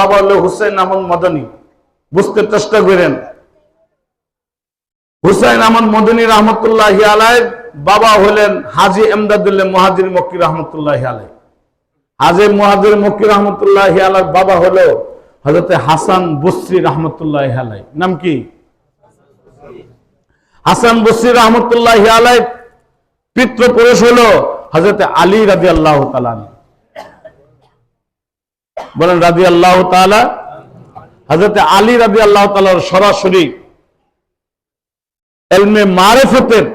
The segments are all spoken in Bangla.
বাবা হলো হুসাইন আহমদ মদনী। বুঝতে চেষ্টা করেন। হুসাইন মদনী রহমতুল্লাহ বাবা হলেন হাজি এমদাদুল্লাহ মহাজির রহমতুল্লাহ আলাই হাজি মহাজির রহমতুল্লাহ আলাই বাবা হলো হজরতে হাসান রহমতুল্লাহ আলাই নাম কি? হাসান বসরি রহমতুল্লাহ আলাই পিতৃপুরুষ হলো হজরতে আলী রাজি আল্লাহ তালান বলেন রাজি আল্লাহ তালা হজরতে আলী রাজি আল্লাহ তালার সরাসরি এলমে মারেফতের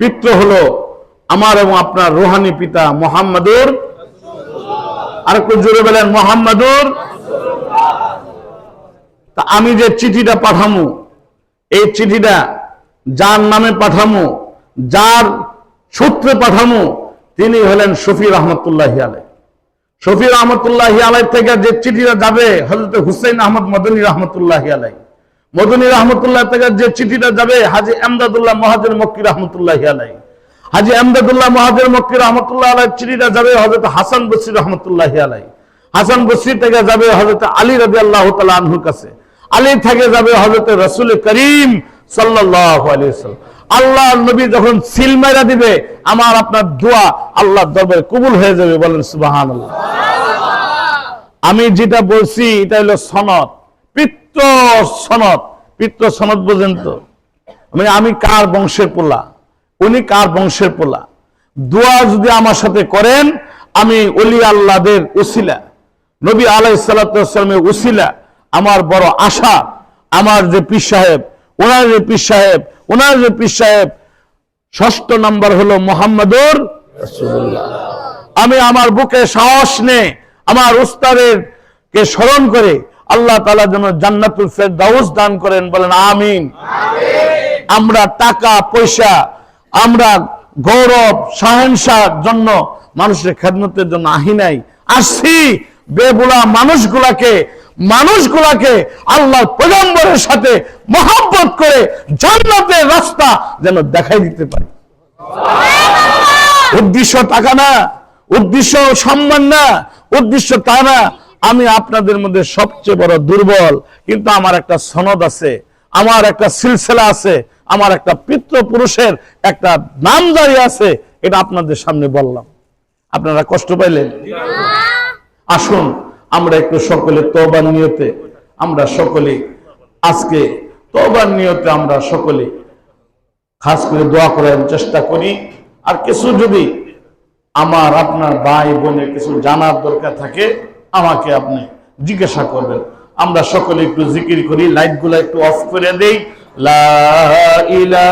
পিত্র হলো আমার এবং আপনার রোহানি পিতা মোহাম্মদুর আর একটু জোরে বলেন, মোহাম্মদুর তা আমি যে চিঠিটা পাঠামু, এই চিঠিটা যার নামে পাঠামু, যার সূত্রে পাঠামু, তিনি হলেন শফি রহমতুল্লাহ আলাই শফি রহমতুল্লাহ আলাই থেকে যে চিঠিটা যাবে হজরত হুসেন আহমদ মদনী রহমতুল্লাহ আলাই মদনী রহমতুল্লাহ থেকে যে চিঠিটা যাবে, হাজি আমদাদুল্লাহ মহাজের মক্কি রহমতুল্লাহ আলাই হাজি আমদাদুল্লাহ মহাজের মক্কি রহমতুল্লাহ আলাই চিঠিটা যাবে হজরত হাসান বসির রহমতুল্লাহ আলাই হাসান বসির থেকে যাবে হজরত আলী রাজি আল্লাহ তালা আনহুর কাছে। আলী থেকে যাবে হজরত রসুল করিম সাল্লাহ আল্লাহ নবী যখন সিল মেরা দিবে, আমার আপনার দোয়া আল্লাহ দরবারে কবুল হয়ে যাবে বলেন সুবাহান আমি যেটা বলছি, এটা হলো সনদ। পিত্র সনদ। পিত্র সনদ বোঝেন তো? মানে আমি কার বংশের পোলা? উনি কার বংশের পোলা? দোয়া যদি আমার সাথে করেন, আমি অলি আল্লাহদের উসিলা। নবী আলাই উসিলা, আমার বড় আশা। আমার যে পীর সাহেব, ওনার যে পীর সাহেব, ওনার যে পীর সাহেব, ষষ্ঠ নাম্বার হলো মোহাম্মদুর আমি আমার বুকে সাহস নে আমার উস্তাদের কে স্মরণ করে আল্লাহ তালা যেন জান্নাতুল ফেরদাউস দান করেন বলেন আমিন। আমরা টাকা পয়সা আমরা গৌরব সাহেনসার জন্য মানুষের খেদমতের জন্য আহি নাই। আসছি বেবুলা মানুষগুলাকে মানুষগুলাকে আল্লাহ পয়গম্বরের সাথে মহাব্বত করে জান্নাতের রাস্তা যেন দেখাই দিতে পারি। উদ্দেশ্য টাকা না উদ্দেশ্য সম্মান না উদ্দেশ্য তা না, আমি আপনাদের মধ্যে সবচেয়ে বড় দুর্বল। কিন্তু আমার একটা সনদ আছে, আমার একটা সিলসিলা আছে, আমার একটা পিতৃ পুরুষের একটা নামদারি আছে, এটা আপনাদের সামনে বললাম। আপনারা কষ্ট পাইলেন? আসুন, আমরা একটু সকলে তবার নিয়তে, আমরা সকলে আজকে তবার নিয়তে আমরা সকলে খাস করে দোয়া করার চেষ্টা করি। আর কিছু যদি আমার আপনার ভাই বোনের কিছু জানার দরকার থাকে, আমাকে আপনি জিজ্ঞাসা করবেন। আমরা সকলে একটু জিকির করি লাইটগুলো একটু অফ করে দেই। লা লা